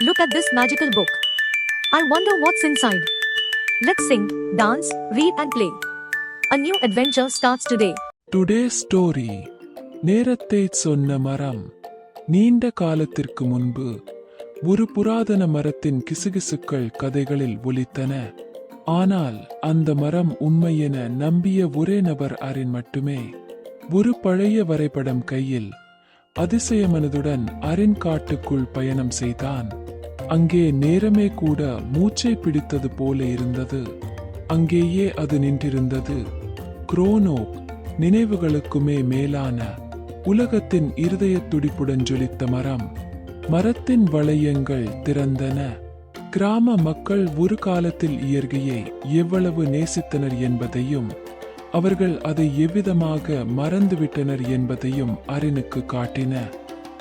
Look at this magical book. I wonder what's inside. Let's sing, dance, read, and play. A new adventure starts today. Today's story நேரத்தை சொன்ன மரம் நீண்ட காலத்திற்கு முன்பு ஒரு புராதன மரத்தின் கிசுகிசுக்கள் கதைகளில் ஒலித்தன ஆனால் அந்த மரம் உண்மையென நம்பிய ஒரே நபர் அரின் மட்டுமே ஒரு பழைய வரைபடம் கையில் அதிசய மனதுடன் அரின் காட்டுக்குள் பயணம் செய்தான் அங்கே நேரமே கூட மூச்சை பிடித்தது போல இருந்தது. அங்கேயே அது நின்றிருந்தது. குரோனோ நினைவுகளுக்குமே மேலான உலகத்தின் இருதய துடிப்புடன் ஜொலித்த மரம். மரத்தின் வளையங்கள் திறந்தன. கிராம மக்கள் ஒரு காலத்தில் இயற்கையை எவ்வளவு நேசித்தனர் என்பதையும் அவர்கள் அதை எவ்விதமாக மறந்துவிட்டனர் என்பதையும் அரினுக்கு காட்டின.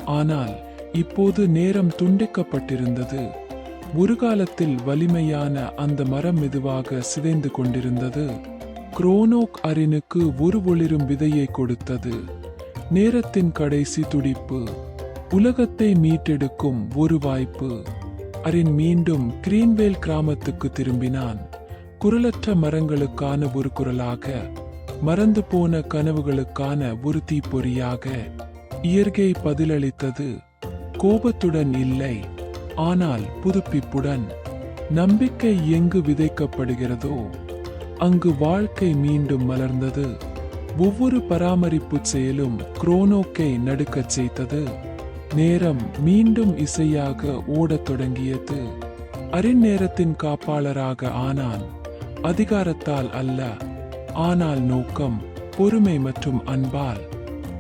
ஆனால் இப்போது நேரம் துண்டிக்கப்பட்டிருந்தது. ஒரு காலத்தில் வலிமையான அந்த மரம் மெதுவாக சிதைந்து கொண்டிருந்தது. குரோனோக் அரினுக்கு ஒரு ஒளிரும் விதையை கொடுத்தது. நேரத்தின் கடைசி துடிப்பு. உலகத்தை மீட்டெடுக்கும் ஒரு வாய்ப்பு. அரின் மீண்டும் கிரீன்வேல் கிராமத்துக்கு திரும்பினான். குரலற்ற மரங்களுக்கான ஒரு குரலாக மறந்து போன கனவுகளுக்கான ஒரு தீப்பொறியாக இயற்கை பதிலளித்தது. கோபத்துடன் இல்லை ஆனால் புதுப்பிப்புடன். நம்பிக்கை எங்கு விதைக்கப்படுகிறதோ அங்கு வாழ்க்கை மீண்டும் மலர்ந்தது. ஒவ்வொரு பராமரிப்பு செயலும் குரோனோக்கை நடுக்கச் செய்தது. நேரம் மீண்டும் இசையாக ஓடத் தொடங்கியது. அறிநேரத்தின் நேரத்தின் காப்பாளராக ஆனான். அதிகாரத்தால் அல்ல ஆனால் நோக்கம் பொறுமை மற்றும் அன்பால்.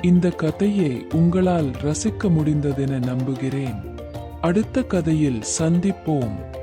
இந்த கதையை உங்களால் ரசிக்க முடிந்ததென நம்புகிறேன். அடுத்த கதையில் சந்திப்போம்.